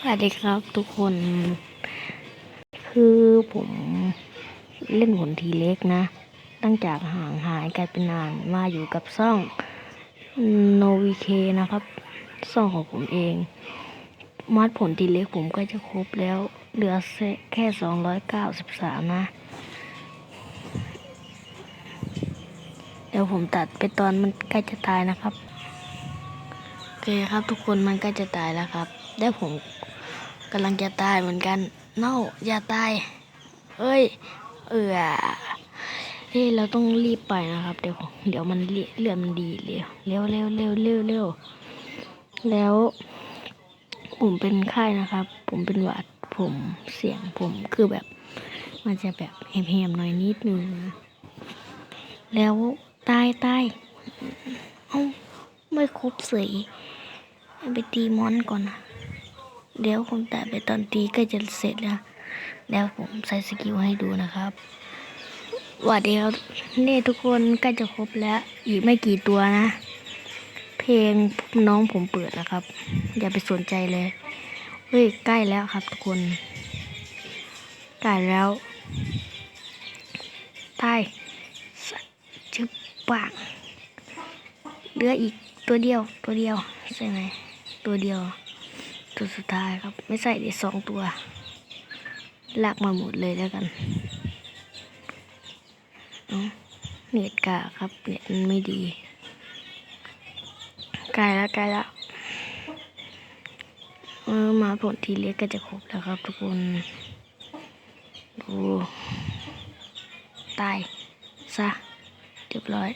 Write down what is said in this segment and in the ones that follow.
สวัสดีครับทุกคน คือผมเล่นหนทีเล็กนะ ตั้งจากห่างหายกันเป็นนานมาอยู่กับซ่องโนวีเคนะครับ ซ่องของผมเอง มัดผลทีเล็กผมก็จะครบแล้ว เหลือแค่สองร้อยเก้าสิบสามนะ เดี๋ยวผมตัดไปตอนมันใกล้จะตายนะครับ โอเคครับทุกคนมันใกล้จะตายแล้วครับ แล้วผมกำลังจะตายเหมือนกัน เน่าอย่าตายเอ้ย เออเฮ้ยเราต้องรีบไปนะครับ เดี๋ยวผมเดี๋ยวมันเลืเลือดมันดีเร็วเร็วเร็วเร็วเร็วเร็วแล้ว ผมเป็นไข้นะครับ ผมเป็นหวัดผมเสียงผมคือแบบ มันจะแบบแหมๆหน่อยนิดนึงนะแล้วตายตายเอ้าไม่ครบสยไปตีมอนก่อนนะ เดี๋ยวผมแต่ไปตอนตีก็จะเสร็จแล้วแล้วผมใส่สกิลให้ดูนะครับว่าเดี๋ยวนี่ทุกคนใกล้จะครบแล้ว อีกไม่กี่ตัวนะ เพลงน้องผมเปิดนะครับ อย่าไปสนใจเลยเฮ้ยใกล้แล้วครับทุกคนใกล้แล้วตายชึบปากเหลืออีกตัวเดียวตัวเดียวใช่ไหมตัวเดียว ตัวสุดท้ายครับ ไม่ใส่ได้สองตัว ลากมาหมดเลยแล้วกันเน็ตกาครับ เน็ตมันไม่ดีใกลแล้วใกลแล้วเออมาผลทีเล็กก็จะครบแล้วครับทุกคน ดู ตาย ซะเรียบร้อย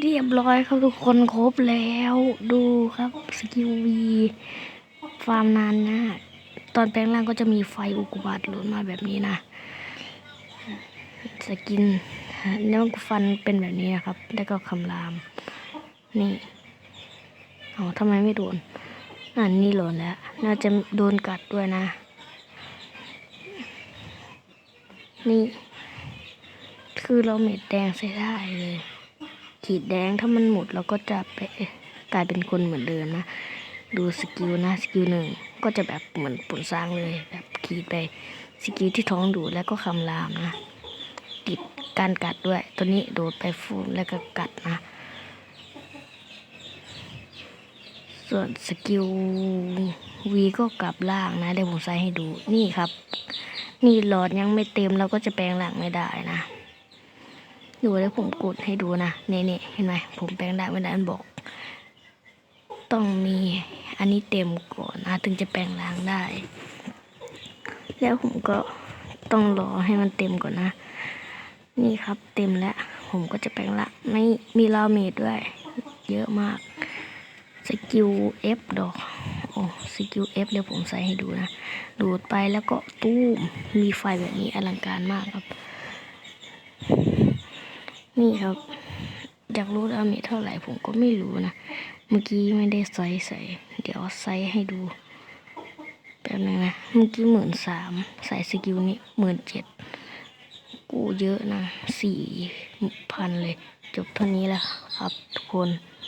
เรียบร้อยครับทุกคนครบแล้วดูครับสกิลวีฟาร์มนานนะตอนแปลงร่างก็จะมีไฟอุกบาตหล่นมาแบบนี้นะ สกินแล้วฟันเป็นแบบนี้นะครับ แล้วก็คำราม นี่เอาทำไมไม่โดนอันนี้หล่นแล้ว น่าจะโดนกัดด้วยนะ นี่ คือเราเม็ดแดงใส่ได้เลย ขีดแดงถ้ามันหมดเราก็จะไปกลายเป็นคนเหมือนเดิมนะ ดูสกิลนะสกิลหนึ่งก็จะแบบเหมือนผลสร้างเลยแบบขีดไปสกิลที่ท้องดูแล้วก็คำรามนะติดการกัดด้วยตัวนี้โดดไปฟูนแล้วก็กัดนะ ส่วนสกิลวีก็กลับล่างนะเดี๋ยวผมใส่ให้ดูนี่ครับ นี่หลอดยังไม่เต็มเราก็จะแปลงหลังไม่ได้นะ ดูแล้วผมกดให้ดูนะเนี่นี่เห็นไหมผมแปลงได้ไม่ได้มันบอก ต้องมีอันนี้เต็มก่อนนะถึงจะแปลงล้างได้ แล้วผมก็ต้องรอให้มันเต็มก่อนนะ นี่ครับเต็มแล้ว ผมก็จะแปลงละ ไม่มีลาเมดด้วย เยอะมากสกิล F ดอกโอ้สกิล F เดี๋ยวผมใส่ให้ดูนะ ดูดไปแล้วก็ตู้มมีไฟแบบนี้อลังการมากครับ นี่ครับ อยากรู้ดาเมจเท่าไหร่ผมก็ไม่รู้นะ เมื่อกี้ไม่ได้ใส่ใส่ เดี๋ยวใส่ให้ดูแป๊บนึงนะ เมื่อกี้หมื่นสามใส่สกิลนี้หมื่นเจ็ดกูเยอะนะสี่พันเลย จบเท่านี้แล้วครับทุกคน